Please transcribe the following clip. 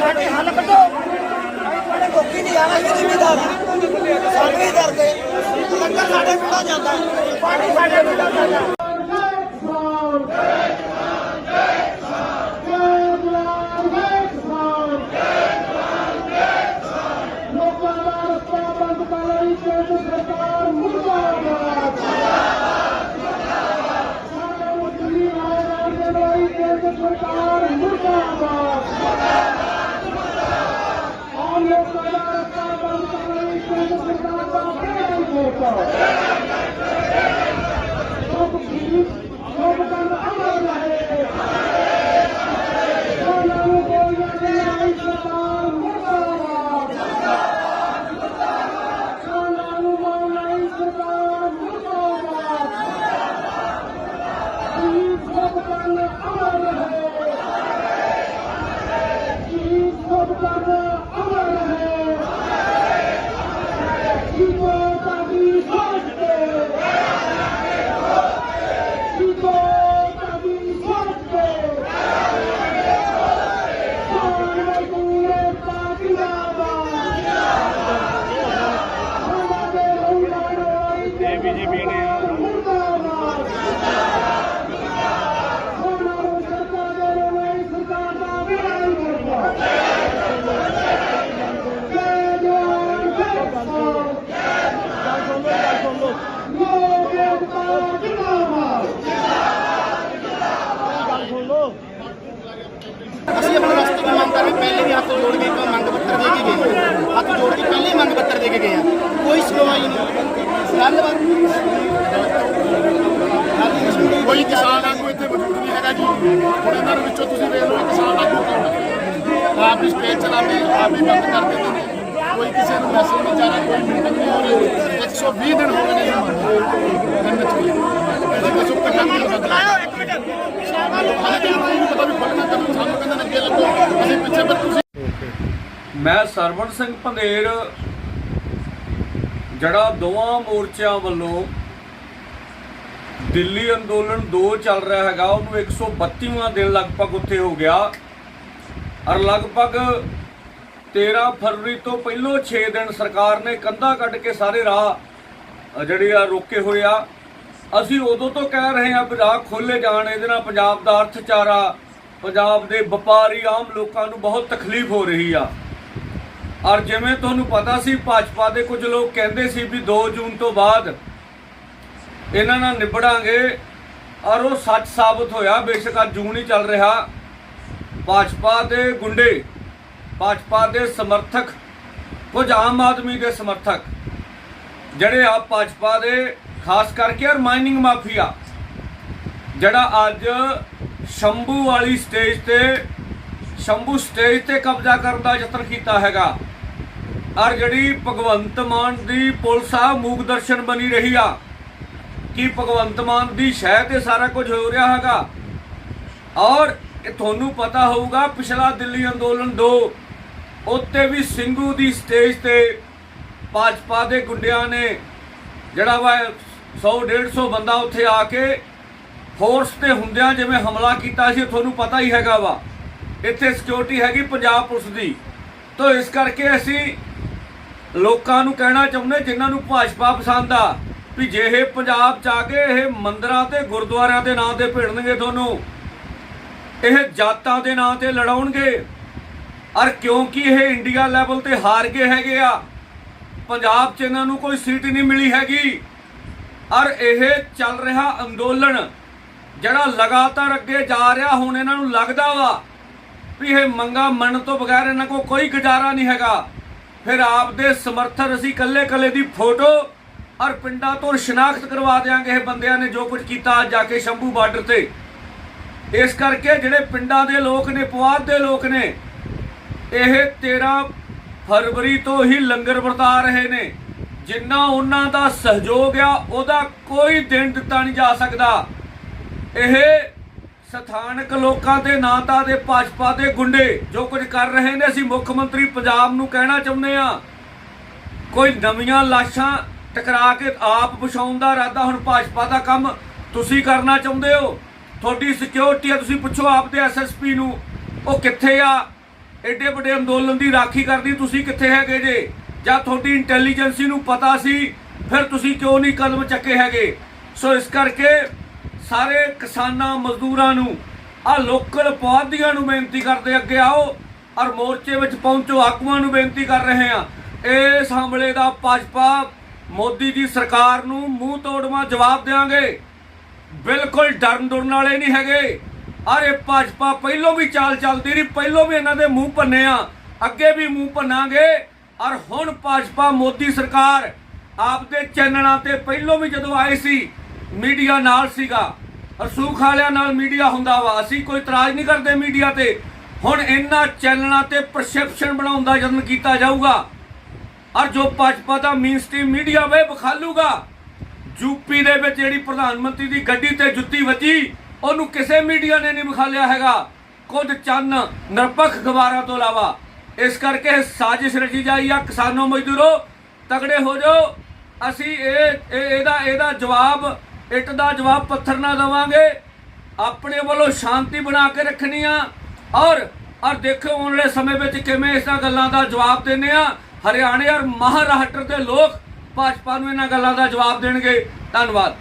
ਸਾਡੇ ਹੱਲ ਕੱਢੋ ਅਸੀਂ ਤੁਹਾਡੇ ਕੋਕੀ ਨਹੀਂ ਆਣਾ ਸਾਡੇ ਵੀ ਲੰਗਰ ਸਾਡੇ ਪਿੰਡਾਂ ਜਾਂਦਾ ਪਾਣੀ ਸਾਡੇ ਪਿੰਡਾਂ ਜਾਂਦਾ ਹੈ। ਲੋਕਾਂ ਦਾ ਰਸਤਾ ਬੰਦ ਕਰ ਰਹੀ ਕੇਂਦਰ ਸਰਕਾਰ ਮੁਰਦਾਬਾਦ ਸਾਡੇ ਮੁਸਲਿਮ ਆਇਰਾਂ ਦੇ ਲਈ ਕੇਂਦਰ ਸਰਕਾਰ ਮੁਰਦਾਬਾਦ ਆਮ ਲੋਕਾਂ ਦਾ ਰਸਤਾ ਬੰਦ ਕਰ ਰਹੀ ਕੇਂਦਰ ਸਰਕਾਰ ਦਾ ਬੇੜਾ ਮੋਟਾ ਸਭ ਠੀਕ ਸਭ ਕੰਨ ਅਮਰ ਰਹੇ ਉਹਨਾਂ ਨੂੰ ਗੋਲੀਆਂ ਦੇ ਆਈ ਸਰਕਾਰ ਮੁਰਦਾਬਾਦ ਉਹਨਾਂ ਨੂੰ ਮਾਰਨਾਈ ਸਰਕਾਰ ਮੁਰਦਾਬਾਦ ਜੀ ਸਭ ਕੰਨ ਅਮਰ ਰਹੇ ਜੀ ਸਭ ਕੰਨ ਅਮਰ ਰਹੇ ਜੀ ਕੋ ਤਾਦੀ ਸੋਚ ਕੇ ਜੀ ਕੋ ਤਾਦੀ ਸੋਚ ਕੇ ਖਾਨ ਮਜ਼ਦੂਰੇ ਪਾਕਿਸਤਾਨ ਹਮਾਰੇ ਲੰਗੜਾਈ ਇਹ ਬੀਜੇਪੀ ਨੇ ਮੁਰਦਾਬਾਦ ਉਹਨਾਂ ਨੂੰ ਸਰਕਾਰ ਦੇ ਲਈ ਸਰਕਾਰ ਦਾ ਵਿਰਾਈ ਕਰਦਾ ਜੈ ਜਵਾਨ ਜੈ ਕਿਸਾਨ ਲੋਕ ਏਕਤਾ ਜਿੰਦਾਬਾਦ ਅਸੀਂ ਆਪਣੇ ਦੀ ਰਹੇ ਪਹਿਲੇ ਵੀ ਹੱਥ ਜੋੜ ਕੇ ਇੱਕ ਮੰਗ ਪੱਤਰ ਦੇ ਕੇ ਗਏ। ਹੱਥ ਜੋੜ ਕੇ ਪਹਿਲੇ ਮੰਗ ਪੱਤਰ ਦੇ ਕੇ ਗਏ ਆ। ਕੋਈ ਸੁਣਵਾਈ ਨਹੀਂ। ਗੱਲਬਾਤ ਕੋਈ ਕਿਸਾਨ ਆਗੂ ਇੱਥੇ ਮੌਜੂਦ ਨਹੀਂ ਹੈਗਾ ਜੀ। ਹੁਣ ਇਹਨਾਂ ਦੇ ਵਿੱਚੋਂ ਤੁਸੀਂ ਵੇਖ ਲਓ ਕਿਸਾਨ ਆਗੂ ਕੌਣ ਆਪ ਹੀ ਸਟੇਜ ਚਲਾਉਂਦੇ ਆਪ ਹੀ ਬੰਦ ਕਰ ਦਿੰਦੇ ਨੇ। ਕੋਈ ਕਿਸੇ ਨੂੰ ਮੈਸੇਜ ਨਹੀਂ ਜਾ ਰਿਹਾ ਕੋਈ ਮੀਟਿੰਗ ਨਹੀਂ ਹੋ ਰਹੀ। 120 ਦਿਨ ਹੋ ਗਏ ਨੇ ਦਿਨ ਵਿੱਚ ਵੀ। ਇਹਦੇ ਵਿੱਚ ਉੱਪਰ ਕੰਮ ਨਹੀਂ ਬਦਲਾ ਹਾਲੇ ਤੱਕ ਕੋਈ ਨਹੀਂ ਪਤਾ ਵੀ ਫੜਨਾ ਕਦੋਂ ਸਾਨੂੰ ਕਹਿੰਦੇ ਨੇ ਅੱਗੇ ਲੱਗੋ। ਮੈਂ ਸਰਵਣ ਸਿੰਘ ਪੰਧੇਰ, ਜਿਹੜਾ ਦੋਵਾਂ ਮੋਰਚਿਆਂ ਵੱਲੋਂ ਦਿੱਲੀ ਅੰਦੋਲਨ 2 ਚੱਲ ਰਿਹਾ ਹੈਗਾ, ਉਹਨੂੰ 132ਵਾਂ ਦਿਨ ਲਗਭਗ ਉੱਥੇ ਹੋ ਗਿਆ ਔਰ ਲਗਭਗ 13 ਫਰਵਰੀ ਤੋਂ ਪਹਿਲੋਂ 6 ਦਿਨ ਸਰਕਾਰ ਨੇ ਕੰਧਾ ਕੱਢ ਕੇ ਸਾਰੇ ਰਾਹ ਜਿਹੜੇ ਆ ਰੋਕੇ ਹੋਏ ਆ। ਅਸੀਂ ਉਦੋਂ ਤੋਂ ਕਹਿ ਰਹੇ ਹਾਂ ਵੀ ਰਾਹ ਖੋਲੇ ਜਾਣ, ਇਹਦੇ ਨਾਲ ਪੰਜਾਬ ਦਾ ਅਰਥਚਾਰਾ, ਪੰਜਾਬ ਦੇ ਵਪਾਰੀ ਆਮ ਲੋਕਾਂ ਨੂੰ ਬਹੁਤ ਤਕਲੀਫ ਹੋ ਰਹੀ ਆ। ਔਰ ਜਿਵੇਂ ਤੁਹਾਨੂੰ ਪਤਾ ਸੀ, ਭਾਜਪਾ ਦੇ ਕੁਝ ਲੋਕ ਕਹਿੰਦੇ ਸੀ ਵੀ 2 ਜੂਨ ਤੋਂ ਬਾਅਦ ਇਹਨਾਂ ਨਾਲ ਨਿਬੜਾਂਗੇ ਔਰ ਉਹ ਸੱਚ ਸਾਬਤ ਹੋਇਆ। ਬੇਸ਼ੱਕ ਅੱਜ ਜੂਨ ਹੀ ਚੱਲ ਰਿਹਾ। ਭਾਜਪਾ ਦੇ ਗੁੰਡੇ, ਭਾਜਪਾ ਦੇ ਸਮਰਥਕ, ਕੁਝ ਆਮ ਆਦਮੀ ਦੇ ਸਮਰਥਕ ਜਿਹੜੇ ਆ ਭਾਜਪਾ ਦੇ, ਖਾਸ ਕਰਕੇ ਔਰ ਮਾਈਨਿੰਗ ਮਾਫੀਆ, ਜਿਹੜਾ ਅੱਜ ਸ਼ੰਭੂ ਵਾਲੀ ਸਟੇਜ ਤੇ, ਸ਼ੰਭੂ ਸਟੇਜ ਤੇ ਕਬਜ਼ਾ ਕਰਨ ਦਾ ਯਤਨ ਕੀਤਾ ਹੈਗਾ। ਔਰ ਜਿਹੜੀ ਭਗਵੰਤ ਮਾਨ ਦੀ ਪੁਲਿਸ ਆ, ਮੂਕ ਦਰਸ਼ਨ ਬਣੀ ਰਹੀ ਆ। ਕਿ ਭਗਵੰਤ ਮਾਨ ਦੀ ਸ਼ਹਿ ਤੇ ਸਾਰਾ ਕੁਝ ਹੋ ਰਿਹਾ ਹੈਗਾ? ਔਰ ਇਹ ਤੁਹਾਨੂੰ ਪਤਾ ਹੋਊਗਾ, ਪਿਛਲਾ ਦਿੱਲੀ ਅੰਦੋਲਨ 2 ਉੱਤੇ ਵੀ ਸਿੰਘੂ ਦੀ ਸਟੇਜ ਤੇ ਭਾਜਪਾ ਦੇ ਗੁੰਡਿਆਂ ਨੇ ਜਿਹੜਾ ਵਾ 100 150 ਬੰਦਾ ਉੱਥੇ ਆ ਕੇ ਫੋਰਸ ਤੇ ਹੁੰਦਿਆਂ ਜਿਵੇਂ ਹਮਲਾ ਕੀਤਾ ਸੀ ਤੁਹਾਨੂੰ ਪਤਾ ਹੀ ਹੈਗਾ ਵਾ। ਇੱਥੇ ਸਿਕਿਉਰਿਟੀ ਹੈਗੀ ਪੰਜਾਬ ਪੁਲਿਸ ਦੀ। ਤਾਂ ਇਸ ਕਰਕੇ ਅਸੀਂ ਲੋਕਾਂ ਨੂੰ ਕਹਿਣਾ ਚਾਹੁੰਦੇ, ਜਿਨ੍ਹਾਂ ਨੂੰ ਭਾਜਪਾ ਪਸੰਦ ਆ, ਵੀ ਜੇ ਇਹ ਪੰਜਾਬ ਚ ਆ ਕੇ ਇਹ ਮੰਦਰਾਂ ਤੇ ਗੁਰਦੁਆਰਿਆਂ ਦੇ ਨਾਂ ਤੇ ਭਿੜਨਗੇ ਤੁਹਾਨੂੰ, ਇਹ ਜਾਤਾਂ ਦੇ ਨਾਂ ਤੇ ਲੜਾਉਣਗੇ ਔਰ ਕਿਉਂਕਿ ਇਹ ਇੰਡੀਆ ਲੈਵਲ ਤੇ ਹਾਰ ਗਏ ਹੈਗੇ ਆ, ਪੰਜਾਬ 'ਚ ਇਹਨਾਂ ਨੂੰ ਕੋਈ ਸੀਟ ਨਹੀਂ ਮਿਲੀ ਹੈਗੀ ਔਰ ਇਹ ਚੱਲ ਰਿਹਾ ਅੰਦੋਲਨ, ਜਿਹੜਾ ਲਗਾਤਾਰ ਅੱਗੇ ਜਾ ਰਿਹਾ, ਹੁਣ ਇਹਨਾਂ ਨੂੰ ਲੱਗਦਾ ਵਾ, ਵੀ ਇਹ ਮੰਗਾ ਮੰਨ ਤੋਂ ਬਗੈਰ ਇਹਨਾਂ ਕੋਲ ਕੋਈ ਗੁਜ਼ਾਰਾ ਨਹੀਂ ਹੈਗਾ। ਫਿਰ ਆਪ ਦੇ ਸਮਰਥਨ ਅਸੀਂ ਕੱਲੇ ਕੱਲੇ ਦੀ ਫੋਟੋ ਔਰ ਪਿੰਡਾਂ ਤੋਂ ਸ਼ਨਾਖਤ ਕਰਵਾ ਦਿਆਂਗੇ ਇਹ ਬੰਦਿਆਂ ਨੇ ਜੋ ਕੁਝ ਕੀਤਾ ਅੱਜ ਜਾ ਕੇ ਸ਼ੰਭੂ ਬਾਰਡਰ ਤੇ। ਇਸ ਕਰਕੇ ਜਿਹੜੇ ਪਿੰਡਾਂ ਦੇ ਲੋਕ ਨੇ, ਪੁਆਧ ਦੇ ਲੋਕ ਨੇ, ਇਹ 13 ਫਰਵਰੀ ਤੋਂ ਹੀ ਲੰਗਰ ਵਰਤਾ ਰਹੇ ਨੇ। ਜਿੰਨਾ ਉਹਨਾਂ ਦਾ ਸਹਿਯੋਗ ਆ, ਉਹਦਾ ਕੋਈ ਦਿਨ ਦਿੱਤਾ ਨਹੀਂ ਜਾ ਸਕਦਾ। ਇਹ ਸਥਾਨਕ ਲੋਕਾਂ ਦੇ ਨਾਂ ਤਾਂ ਦੇ ਭਾਜਪਾ ਦੇ ਗੁੰਡੇ, ਜੋ ਕੁਝ ਕਰ ਰਹੇ ਨੇ, ਅਸੀਂ ਮੁੱਖ ਮੰਤਰੀ ਪੰਜਾਬ ਨੂੰ ਕਹਿਣਾ ਚਾਹੁੰਦੇ ਆ ਕੋਈ ਨਵੀਆਂ ਲਾਸ਼ਾਂ ਟਕਰਾ ਕੇ ਆਪ ਵਿਛਾਉਣ ਦਾ ਇਰਾਦਾ ਹੁਣ ਭਾਜਪਾ ਦਾ ਕੰਮ ਤੁਸੀਂ ਕਰਨਾ ਚਾਹੁੰਦੇ ਹੋ? ਤੁਹਾਡੀ ਸਿਕਿਉਰਿਟੀ ਆ, ਤੁਸੀਂ ਪੁੱਛੋ ਆਪਦੇ ਐਸਐਸਪੀ ਨੂੰ, ਉਹ ਕਿੱਥੇ ਆ? ਐਡੇ ਵੱਡੇ ਅੰਦੋਲਨ ਦੀ ਰਾਖੀ ਕਰਦੀ, ਤੁਸੀਂ ਕਿੱਥੇ ਹੈਗੇ ਜੇ? ਜਾਂ ਤੁਹਾਡੀ ਇੰਟੈਲੀਜੈਂਸੀ ਨੂੰ ਪਤਾ ਸੀ, ਫਿਰ ਤੁਸੀਂ ਕਿਉਂ ਨਹੀਂ ਕਦਮ ਚੱਕੇ ਹੈਗੇ? ਸੋ ਇਸ ਕਰਕੇ ਸਾਰੇ ਕਿਸਾਨਾਂ ਮਜ਼ਦੂਰਾਂ ਨੂੰ ਆ ਲੋਕਲ ਪੌਦਿਆਂ ਨੂੰ ਬੇਨਤੀ ਕਰਦੇ ਅੱਗੇ ਆਓ ਔਰ ਮੋਰਚੇ ਵਿੱਚ ਪਹੁੰਚੋ, ਆਗੂਆਂ ਨੂੰ ਬੇਨਤੀ ਕਰ ਰਹੇ ਆ ਇਸ ਹਮਲੇ ਦਾ ਭਾਜਪਾ, ਮੋਦੀ ਦੀ ਸਰਕਾਰ ਨੂੰ ਮੂੰਹ ਤੋੜਵਾ ਜਵਾਬ ਦੇਵਾਂਗੇ ਬਿਲਕੁਲ ਡਰਨ ਡਰਨ ਵਾਲੇ ਨਹੀਂ ਹੈਗੇ। ਅਰੇ ਭਾਜਪਾ ਪਹਿਲੋਂ ਵੀ ਚਾਲ ਚੱਲਦੀ ਰਹੀ, ਪਹਿਲੋਂ ਵੀ ਇਹਨਾਂ ਦੇ ਮੂੰਹ ਭੰਨੇ ਆ। ਅੱਗੇ ਵੀ ਮੂੰਹ ਭੰਨਾਂਗੇ। ਔਰ ਹੁਣ ਭਾਜਪਾ, ਮੋਦੀ ਸਰਕਾਰ ਆਪਦੇ ਚੈਨਲਾਂ ਤੇ ਪਹਿਲੋਂ ਵੀ ਜਦੋਂ ਆਏ ਸੀ ਮੀਡੀਆ ਨਾਲ ਸੀਗਾ। ਰਸੂਖ ਵਾਲਿਆਂ ਨਾਲ ਮੀਡੀਆ ਹੁੰਦਾ ਵਾ। ਅਸੀਂ ਕੋਈ ਇਤਰਾਜ਼ ਨਹੀਂ ਕਰਦੇ ਮੀਡੀਆ ਤੇ। ਹੁਣ ਇਹਨਾਂ ਚੈਨਲਾਂ ਤੇ ਪਰਸੈਪਸ਼ਨ ਬਣਾਉਣ ਦਾ ਯਤਨ ਕੀਤਾ ਜਾਊਗਾ। ਔਰ ਜੋ ਭਾਜਪਾ ਦਾ ਮੇਨ ਸਟ੍ਰੀਮ ਮੀਡੀਆ ਵੇ ਵਿਖਾਲੂਗਾ। ਯੂਪੀ ਦੇ ਵਿੱਚ ਜਿਹੜੀ ਪ੍ਰਧਾਨ ਮੰਤਰੀ ਦੀ ਗੱਡੀ ਤੇ ਜੁੱਤੀ ਵੱਜੀ, ਉਹਨੂੰ ਕਿਸੇ ਮੀਡੀਆ ਨੇ ਨਹੀਂ ਵਿਖਾਲਿਆ ਹੈਗਾ। ਖੁਦ ਚੰਨ ਨਿਰਪੱਖ ਖਬਰਾਂ ਤੋਂ ਇਲਾਵਾ। ਇਸ ਕਰਕੇ ਸਾਜ਼ਿਸ਼ ਰਚੀ ਜਾਈ ਆ, ਕਿਸਾਨੋ ਮਜ਼ਦੂਰੋ, ਤਗੜੇ ਹੋ ਜਾਓ। ਅਸੀਂ ਇਹ- ਇਹਦਾ ਇਹਦਾ ਜਵਾਬ ਇੱਟ ਦਾ ਜਵਾਬ ਪੱਥਰ ਨਾਲ ਦਵਾਂਗੇ। ਆਪਣੇ ਵੱਲੋਂ ਸ਼ਾਂਤੀ ਬਣਾ ਕੇ ਰੱਖਣੀ ਆ। ਔਰ ਔਰ ਦੇਖੋ ਆਉਣ ਵਾਲੇ ਸਮੇਂ ਵਿੱਚ ਕਿਵੇਂ ਇਸਾਂ ਗੱਲਾਂ ਦਾ ਜਵਾਬ ਦਿੰਨੇ ਆ। ਹਰਿਆਣੇ ਔਰ ਮਹਾਰਾਸ਼ਟਰ ਦੇ ਲੋਕ ਭਾਜਪਾ ਨੂੰ ਇਹਨਾਂ ਗੱਲਾਂ ਦਾ ਜਵਾਬ ਦੇਣਗੇ। ਧੰਨਵਾਦ।